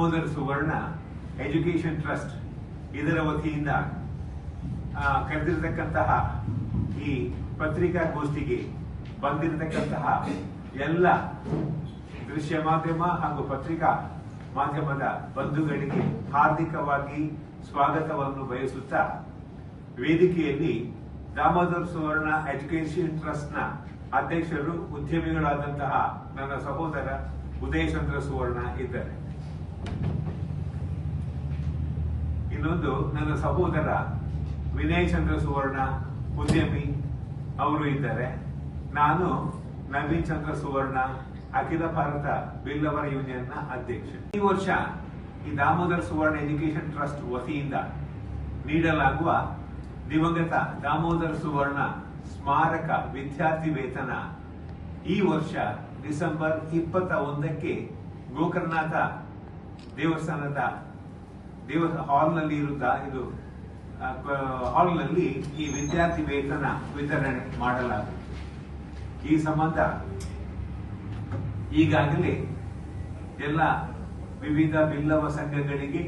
Damodar Suvarna education trust ಇದರ ವತಿಯಿಂದ ಕರೆದಿರತಕ್ಕಂತಹ ಈ ಪತ್ರಿಕಾಗೋಷ್ಠಿಗೆ ಬಂದಿರತಕ್ಕಂತಹ ಎಲ್ಲ ದೃಶ್ಯ ಮಾಧ್ಯಮ ಹಾಗೂ ಪತ್ರಿಕಾ ಮಾಧ್ಯಮದ ಬಂಧುಗಳಿಗೆ ಹಾರ್ದಿಕವಾಗಿ ಸ್ವಾಗತವನ್ನು ಬಯಸುತ್ತಾ ವೇದಿಕೆಯಲ್ಲಿ ದಾಮೋದರ್ ಸುವರ್ಣ ಎಜುಕೇಶನ್ ಟ್ರಸ್ಟ್ನ ಅಧ್ಯಕ್ಷರು ಉದ್ಯಮಿಗಳಾದಂತಹ ನನ್ನ ಸಹೋದರ ಉದಯಚಂದ್ರ ಸುವರ್ಣ ಇದ್ದಾರೆ. ಇನ್ನೊಂದು ನನ್ನ ಸಹೋದರ ವಿನಯ್ ಚಂದ್ರ ಸುವರ್ಣ ಉದ್ಯಮಿ, ಅವರು ಇದ್ದಾರೆ. ನಾನು ನವೀನ್ ಚಂದ್ರ ಸುವರ್ಣ, ಅಖಿಲ ಭಾರತ ಬಿಲ್ಲವರ ಯೂನಿಯನ್ನ ಅಧ್ಯಕ್ಷ. ಈ ವರ್ಷ ಈ ದಾಮೋದರ ಸುವರ್ಣ ಎಜುಕೇಶನ್ ಟ್ರಸ್ಟ್ ವತಿಯಿಂದ ನೀಡಲಾಗುವ ದಿವಂಗತ ದಾಮೋದರ ಸುವರ್ಣ ಸ್ಮಾರಕ ವಿದ್ಯಾರ್ಥಿ ವೇತನ ಈ ವರ್ಷ ಡಿಸೆಂಬರ್ ಇಪ್ಪತ್ತ ಒಂದಕ್ಕೆ ಗೋಕರ್ನಾಥ ದೇವಸ್ಥಾನದ ದೇವ ಹಾಲ್ನಲ್ಲಿ ಇರುತ್ತಾ? ಇದು ಹಾಲ್ನಲ್ಲಿ ಈ ವಿದ್ಯಾರ್ಥಿ ವೇತನ ವಿತರಣೆ ಮಾಡಲಾಗುತ್ತದೆ ಈ ಸಂಬಂಧ ಈಗಾಗಲೇ ಎಲ್ಲ ವಿವಿಧ ಬಿಲ್ಲವ ಸಂಘಗಳಿಗೆ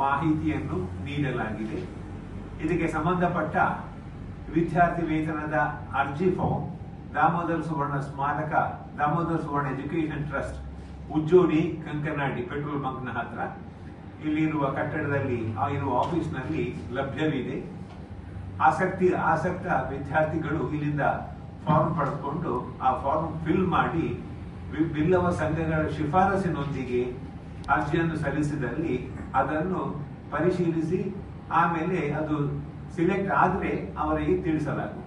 ಮಾಹಿತಿಯನ್ನು ನೀಡಲಾಗಿದೆ. ಇದಕ್ಕೆ ಸಂಬಂಧಪಟ್ಟ ವಿದ್ಯಾರ್ಥಿ ವೇತನದ ಅರ್ಜಿ ಫಾರ್ಮ್, ದಾಮೋದರ ಸುವರ್ಣ ಸ್ಮಾರಕ, Damodara Suvarna education trust, Ujjodi, Kankanadi petrol ಬಂಕ್ನ ಹತ್ರ ಇಲ್ಲಿರುವ ಕಟ್ಟಡದಲ್ಲಿ ಇರುವ ಆಫೀಸ್ನಲ್ಲಿ ಲಭ್ಯವಿದೆ. ಆಸಕ್ತಿ, ಆಸಕ್ತ ವಿದ್ಯಾರ್ಥಿಗಳು ಇಲ್ಲಿಂದ ಫಾರ್ಮ್ ಪಡೆದುಕೊಂಡು ಆ ಫಾರ್ಮ್ ಫಿಲ್ ಮಾಡಿ ಬಿಲ್ಲವ ಸಂಘಗಳ ಶಿಫಾರಸಿನೊಂದಿಗೆ ಅರ್ಜಿಯನ್ನು ಸಲ್ಲಿಸಿದಲ್ಲಿ ಅದನ್ನು ಪರಿಶೀಲಿಸಿ, ಆಮೇಲೆ ಅದು ಸಿಲೆಕ್ಟ್ ಆದರೆ ಅವರಿಗೆ ತಿಳಿಸಲಾಗುತ್ತದೆ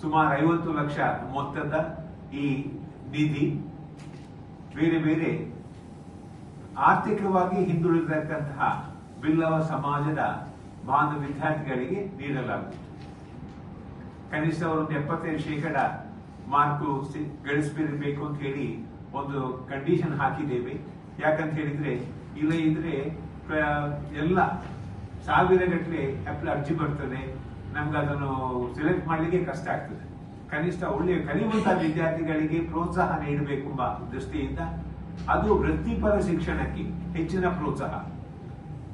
ಸುಮಾರು ಐವತ್ತು ಲಕ್ಷ ಮೊತ್ತದ ಈ ನಿಧಿ ಬೇರೆ ಬೇರೆ ಆರ್ಥಿಕವಾಗಿ ಹಿಂದುಳಿದಿರತಕ್ಕಂತಹ ಬಿಲ್ಲವ ಸಮಾಜದ ಬಾಂಧವ ವಿದ್ಯಾರ್ಥಿಗಳಿಗೆ ನೀಡಲಾಗುತ್ತದೆ ಕನಿಷ್ಠ ಒಂದು ಎಪ್ಪತ್ತೈದು ಶೇಕಡ ಮಾರ್ಕು ಗಳಿಸಬೇಕು ಅಂತ ಹೇಳಿ ಒಂದು ಕಂಡೀಷನ್ ಹಾಕಿದ್ದೇವೆ. ಯಾಕಂತ ಹೇಳಿದ್ರೆ, ಇಲ್ಲ ಇದ್ರೆ ಎಲ್ಲ ಸಾವಿರ ಗಟ್ಟಲೆ ಅರ್ಜಿ ಬರ್ತದೆ. ನಮ್ಗೆ ಅದನ್ನು ಸೆಲೆಕ್ಟ್ ಮಾಡ್ಲಿಕ್ಕೆ ಕಷ್ಟ ಆಗ್ತದೆ. ಕನಿಷ್ಠ ಒಳ್ಳೆಯ ಕಲಿಯುವಂತಹ ವಿದ್ಯಾರ್ಥಿಗಳಿಗೆ ಪ್ರೋತ್ಸಾಹ ನೀಡಬೇಕು ಎಂಬ ದೃಷ್ಟಿಯಿಂದ ಅದು ವೃತ್ತಿಪರ ಶಿಕ್ಷಣಕ್ಕೆ ಹೆಚ್ಚಿನ ಪ್ರೋತ್ಸಾಹ.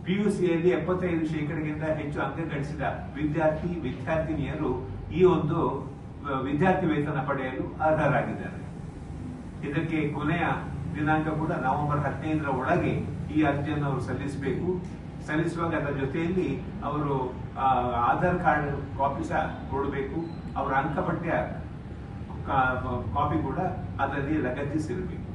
ಪಿಯುಸಿಯಲ್ಲಿ ಎಪ್ಪತ್ತೈದು ಶೇಕಡಗಿಂತ ಹೆಚ್ಚು ಅಂಕ ಗಳಿಸಿದ ವಿದ್ಯಾರ್ಥಿ, ವಿದ್ಯಾರ್ಥಿನಿಯರು ಈ ಒಂದು ವಿದ್ಯಾರ್ಥಿ ವೇತನ ಪಡೆಯಲು ಅರ್ಹರಾಗಿದ್ದಾರೆ. ಇದಕ್ಕೆ ಕೊನೆಯ ದಿನಾಂಕ ಕೂಡ ನವೆಂಬರ್ ಹದಿನೈದರ ಒಳಗೆ ಈ ಅರ್ಜಿಯನ್ನು ಅವರು ಸಲ್ಲಿಸಬೇಕು. ಸಲ್ಲಿಸುವಾಗ ಅದರ ಜೊತೆಯಲ್ಲಿ ಅವರು ಆಧಾರ್ ಕಾರ್ಡ್ ಕಾಪಿ ಸಹ ಕೊಡಬೇಕು. ಅವರ ಅಂಕಪಟ್ಟಿಯ ಕಾಪಿ ಕೂಡ ಅದರಲ್ಲಿ ಲಗತ್ತಿಸಿರಬೇಕು.